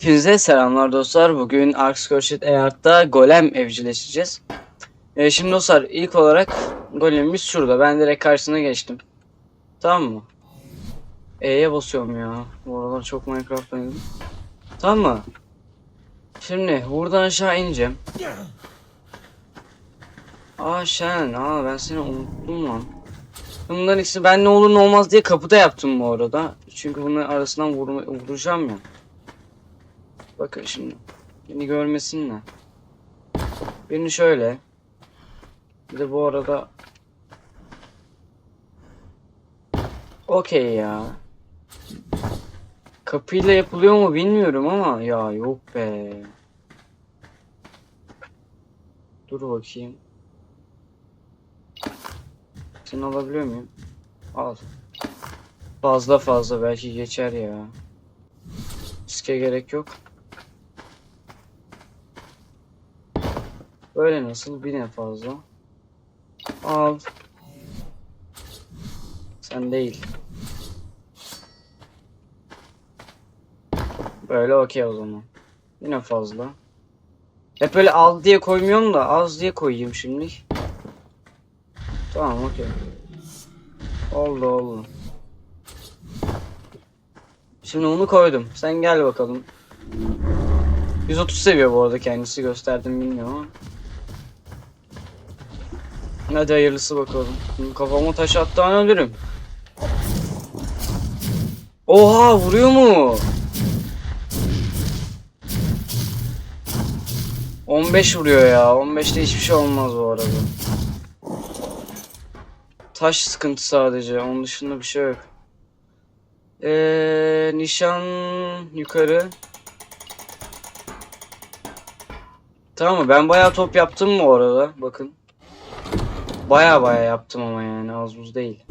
Hepinize selamlar dostlar. Bugün Ark Scorched Earth'ta golem evcilleşeceğiz. Ee, şimdi dostlar ilk olarak golemimiz şurada. Ben direkt karşısına geçtim. Tamam mı? E'ye basıyorum ya. Bu aralar çok Minecraft oynadım. Tamam mı? Şimdi buradan aşağı ineceğim. Aa Şen, aa ben seni unuttum lan. Bunların ikisi ben ne olur ne olmaz diye kapıda yaptım bu arada. Çünkü bunların arasından vurma, vuracağım ya. Bakın şimdi. Beni görmesinler. Beni şöyle. Bir de bu arada Okey ya. Kapıyla yapılıyor mu bilmiyorum ama ya yok be. Dur bakayım. Seni alabiliyor muyum? Al. Fazla fazla belki geçer ya. Riske gerek yok. Böyle nasıl? Bir ne fazla. Al. Sen değil. Böyle okey o zaman. Yine fazla. Hep böyle al diye koymuyorum da az diye koyayım şimdi. Tamam okey. Oldu oldu. Şimdi onu koydum. Sen gel bakalım. 130 seviyor bu arada kendisi gösterdim bilmiyorum ama. Hadi hayırlısı bakalım. Şimdi kafama taş attığı ölürüm. Oha vuruyor mu? 15 vuruyor ya. 15'te hiçbir şey olmaz bu arada. Taş sıkıntı sadece. Onun dışında bir şey yok. Ee, nişan yukarı. Tamam mı? Ben bayağı top yaptım mı orada? Bakın. Baya baya yaptım ama yani az buz değil.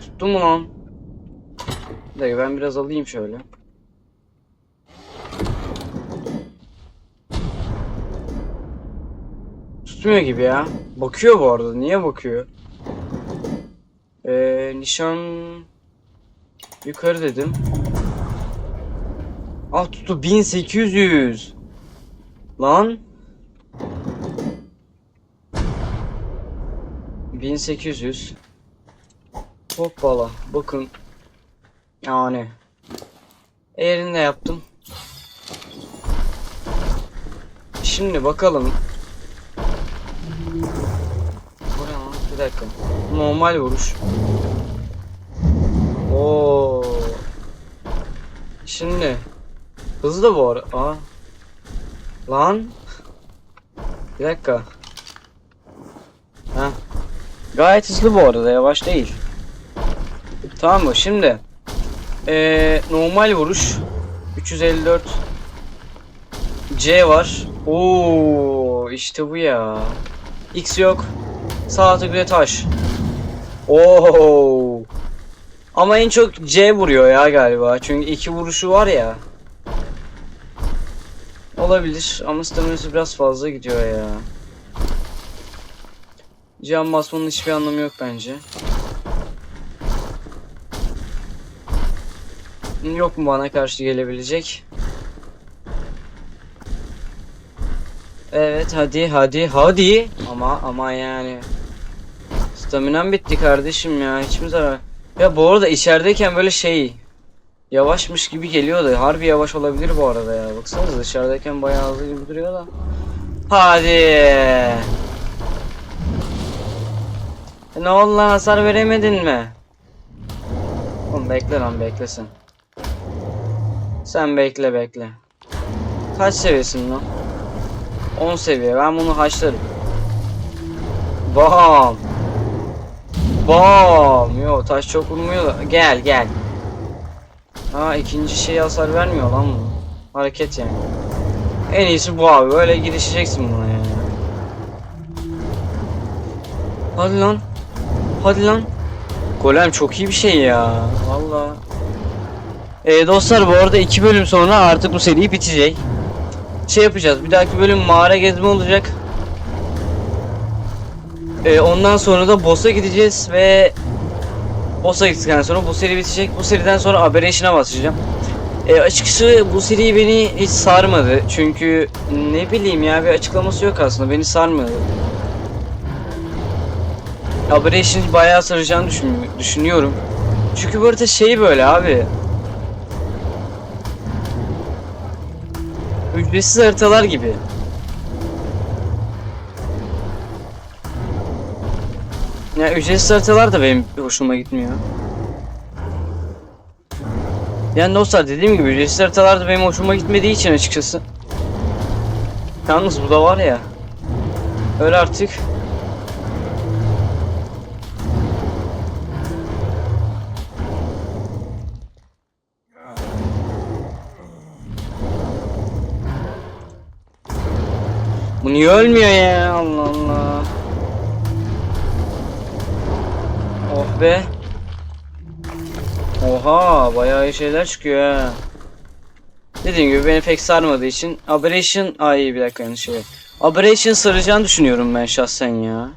Tuttum mu lan? Bir ben biraz alayım şöyle. Tutmuyor gibi ya. Bakıyor bu arada. Niye bakıyor? Ee, nişan yukarı dedim. Ah tuttu 1800. Lan. 1800 Hoppala bakın. Yani. Eğerinde yaptım. Şimdi bakalım? Bir dakika. Normal vuruş. Oo. Şimdi. Hızlı bu ara. Aa. Lan. Bir dakika. Heh Gayet hızlı bu arada yavaş değil. Tamam mı? Şimdi ee, normal vuruş 354 C var. Oo işte bu ya. X yok. Sağ ve taş. Oo. Ama en çok C vuruyor ya galiba. Çünkü iki vuruşu var ya. Olabilir ama staminası biraz fazla gidiyor ya. Can basmanın hiçbir anlamı yok bence. Yok mu bana karşı gelebilecek? Evet hadi hadi hadi. Ama ama yani. Staminam bitti kardeşim ya hiç mi zarar. Ya bu arada içerideyken böyle şey Yavaşmış gibi geliyor da harbi yavaş olabilir bu arada ya. Baksanıza dışarıdayken bayağı hızlı gibi duruyor da. Hadi ne oldu lan hasar veremedin mi? Oğlum bekle lan beklesin. Sen bekle bekle. Kaç seviyesin lan? 10 seviye. Ben bunu haşlarım. Bam. Bam. Yo taş çok vurmuyor da. Gel gel. Ha ikinci şey hasar vermiyor lan bu. Hareket yani. En iyisi bu abi. Böyle girişeceksin buna yani. Hadi lan. Hadi lan. Golem çok iyi bir şey ya. Valla. Ee, dostlar bu arada iki bölüm sonra artık bu seri bitecek. Şey yapacağız. Bir dahaki bölüm mağara gezme olacak. Ee, ondan sonra da boss'a gideceğiz ve boss'a gittikten sonra bu seri bitecek. Bu seriden sonra Aberration'a basacağım. E, açıkçası bu seri beni hiç sarmadı. Çünkü ne bileyim ya bir açıklaması yok aslında. Beni sarmadı. Aberration bayağı saracağını düşün, düşünüyorum. Çünkü bu arada şey böyle abi. Ücretsiz haritalar gibi. Ya ücretsiz haritalar da benim hoşuma gitmiyor. Yani dostlar dediğim gibi ücretsiz haritalar da benim hoşuma gitmediği için açıkçası. Yalnız bu da var ya. Öyle artık. Bu niye ölmüyor ya? Allah Allah. Oh be. Oha bayağı iyi şeyler çıkıyor ha. Dediğim gibi beni pek sarmadığı için Aberration... Ay bir dakika yanlış şey. Aberration saracağını düşünüyorum ben şahsen ya.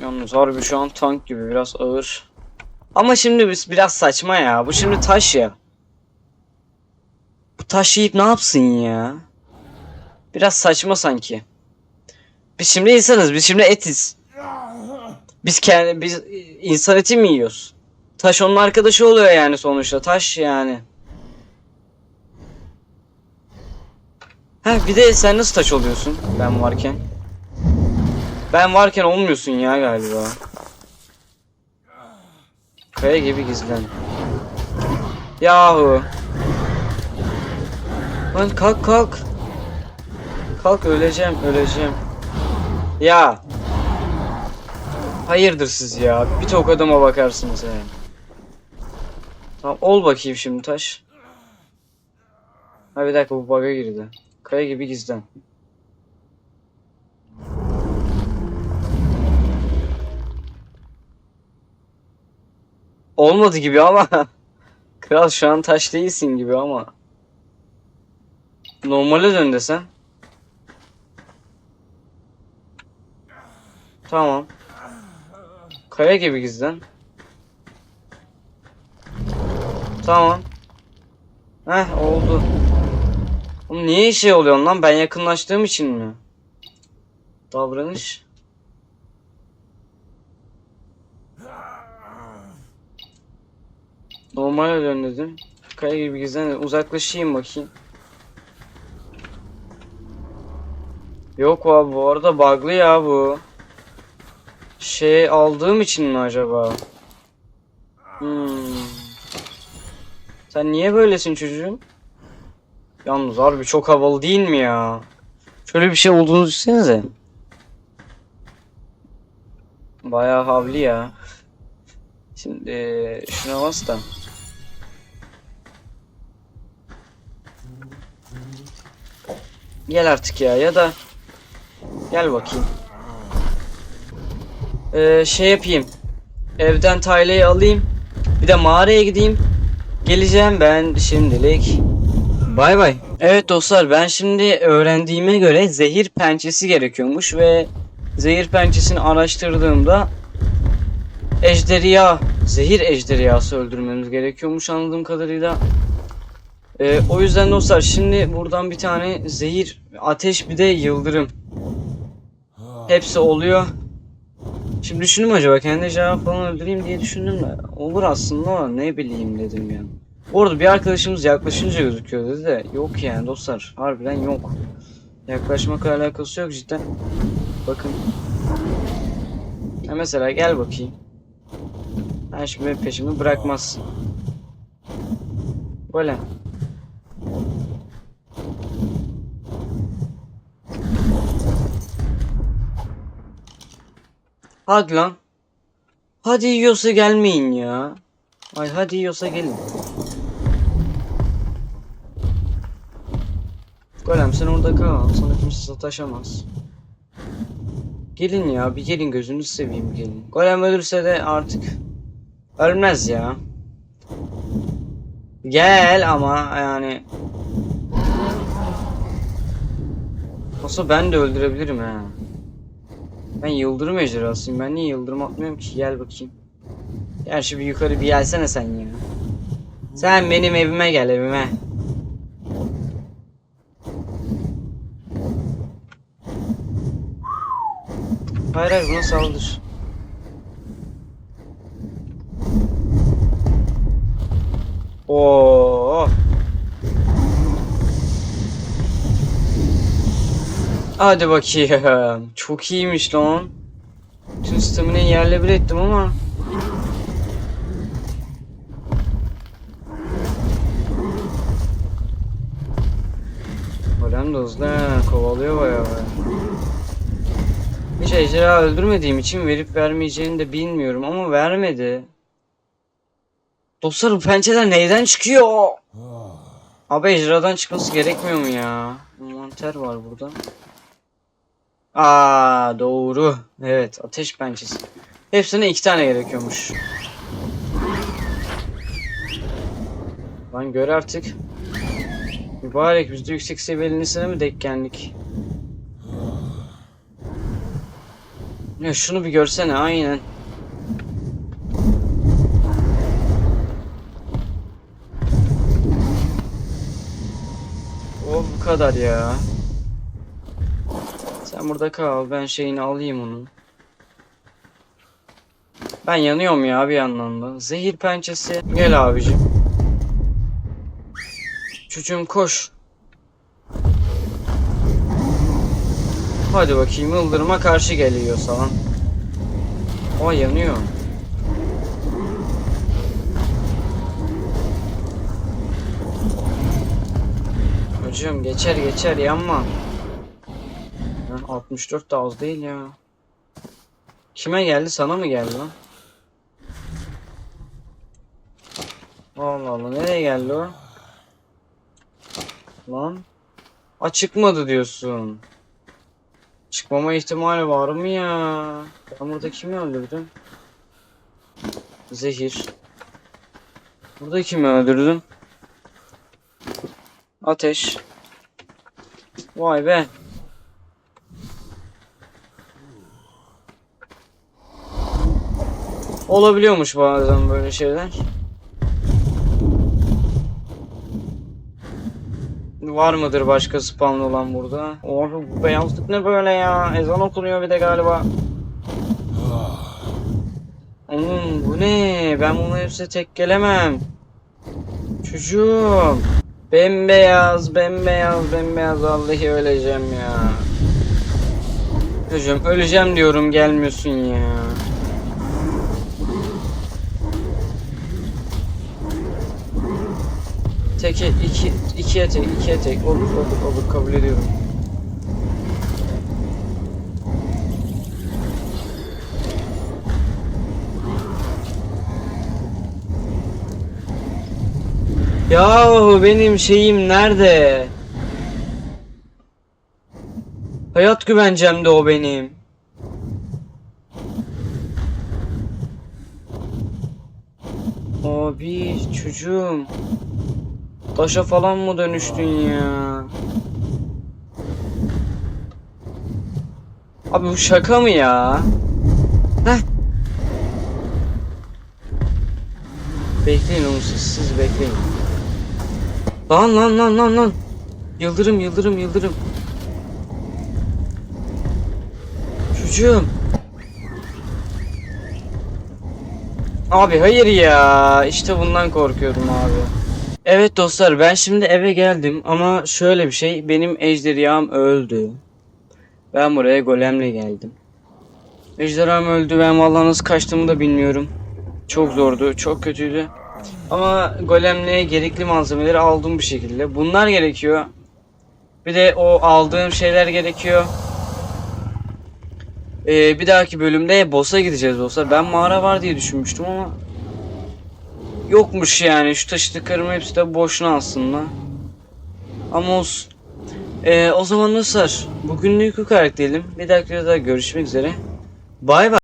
Yalnız harbi şu an tank gibi biraz ağır. Ama şimdi biz biraz saçma ya. Bu şimdi taş ya. Bu taş yiyip ne yapsın ya? Biraz saçma sanki. Biz şimdi insanız. Biz şimdi etiz. Biz kendi biz insan eti mi yiyoruz? Taş onun arkadaşı oluyor yani sonuçta. Taş yani. Ha bir de sen nasıl taş oluyorsun ben varken? Ben varken olmuyorsun ya galiba. Kaya gibi gizlen. Yahu. Lan kalk kalk. Kalk öleceğim öleceğim. Ya. Hayırdır siz ya? Bir tokadıma bakarsınız yani. Tamam ol bakayım şimdi taş. Ha bir dakika bu bug'a girdi. Kaya gibi gizlen. Olmadı gibi ama. Kral şu an taş değilsin gibi ama. Normale dön desen. Tamam. Kaya gibi gizlen. Tamam. Heh oldu. Oğlum niye şey oluyor lan? Ben yakınlaştığım için mi? Davranış. Normale dön dedim. Kaya gibi gizlen. Uzaklaşayım bakayım. Yok abi bu arada bug'lı ya bu. Şey aldığım için mi acaba? Hmm. Sen niye böylesin çocuğum? Yalnız harbi çok havalı değil mi ya? Şöyle bir şey olduğunu düşünsenize. Bayağı havli ya. Şimdi eee, şuna bas da. Gel artık ya ya da gel bakayım. Ee, şey yapayım. Evden Taylay'ı alayım. Bir de mağaraya gideyim. Geleceğim ben şimdilik. Bay bay. Evet dostlar ben şimdi öğrendiğime göre zehir pençesi gerekiyormuş ve zehir pençesini araştırdığımda ejderha, zehir ejderhası öldürmemiz gerekiyormuş anladığım kadarıyla. Ee, o yüzden dostlar şimdi buradan bir tane zehir, ateş bir de yıldırım. Hepsi oluyor. Şimdi düşündüm acaba kendi cevap falan diye düşündüm de olur aslında ama ne bileyim dedim ya. Orada bir arkadaşımız yaklaşınca gözüküyor dedi de yok yani dostlar harbiden yok. Yaklaşmakla alakası yok cidden. Bakın. Ha mesela gel bakayım. Ben şimdi peşimi bırakmazsın. Böyle. Hadi lan. Hadi yiyorsa gelmeyin ya. Ay hadi yiyorsa gelin. Golem sen orada kal. Sana kimse sataşamaz. Gelin ya bir gelin gözünüzü seveyim gelin. Golem ölürse de artık ölmez ya. Gel ama yani. Olsa ben de öldürebilirim ha. Ben yıldırım ejderhasıyım. Ben niye yıldırım atmıyorum ki? Gel bakayım. Gerçi bir yukarı bir gelsene sen ya. Sen benim evime gel evime. Hayır hayır buna saldır. Oo. Hadi bakayım. Çok iyiymiş lan. Tüm staminayı yerle bir ettim ama. Golem de hızlı ha, kovalıyor bayağı. Hiç ejderha öldürmediğim için verip vermeyeceğini de bilmiyorum ama vermedi. Dostlar bu pençeler neyden çıkıyor? Abi ejderhadan çıkması gerekmiyor mu ya? Manter var burada. Aa doğru. Evet ateş pençesi. Hepsine iki tane gerekiyormuş. Lan gör artık. Mübarek biz de yüksek seviyelisine mi denk geldik? Ya şunu bir görsene aynen. O bu kadar ya. Sen burada kal ben şeyini alayım onun. Ben yanıyorum ya bir yandan da. Zehir pençesi. Gel abicim. Çocuğum koş. Hadi bakayım yıldırıma karşı geliyor sana. O yanıyor. Hocam geçer geçer yanma. Ha, 64 da az değil ya. Kime geldi sana mı geldi lan? Allah Allah nereye geldi o? Lan. A çıkmadı diyorsun. Çıkmama ihtimali var mı ya? Ben burada kimi öldürdüm? Zehir. Burada kimi öldürdüm? Ateş. Vay be. Olabiliyormuş bazen böyle şeyler. Var mıdır başka spawn olan burada? Abi bu beyazlık ne böyle ya? Ezan okunuyor bir de galiba. Oğlum bu ne? Ben bunu hepsi tek gelemem. Çocuğum. Bembeyaz, bembeyaz, bembeyaz. Vallahi öleceğim ya. Çocuğum öleceğim diyorum gelmiyorsun ya. Teke, iki, ikiye tek, ikiye tek. Olur, olur, olur. Kabul ediyorum. Yahu benim şeyim nerede? Hayat güvencem de o benim. Abi çocuğum. Taşa falan mı dönüştün ya? Abi bu şaka mı ya? Heh. Bekleyin oğlum siz, bekleyin. Lan lan lan lan lan. Yıldırım yıldırım yıldırım. Çocuğum. Abi hayır ya. İşte bundan korkuyordum abi. Evet dostlar ben şimdi eve geldim ama şöyle bir şey benim ejderham öldü. Ben buraya golemle geldim. Ejderham öldü ben vallahi nasıl kaçtığımı da bilmiyorum. Çok zordu çok kötüydü. Ama golemle gerekli malzemeleri aldım bir şekilde. Bunlar gerekiyor. Bir de o aldığım şeyler gerekiyor. Ee, bir dahaki bölümde boss'a gideceğiz dostlar. Ben mağara var diye düşünmüştüm ama yokmuş yani. Şu taşıdıklarım hepsi de boşuna aslında. Ama olsun. Ee, o zaman dostlar bugünlük bu kadar diyelim. Bir dahaki videoda görüşmek üzere. Bay bay.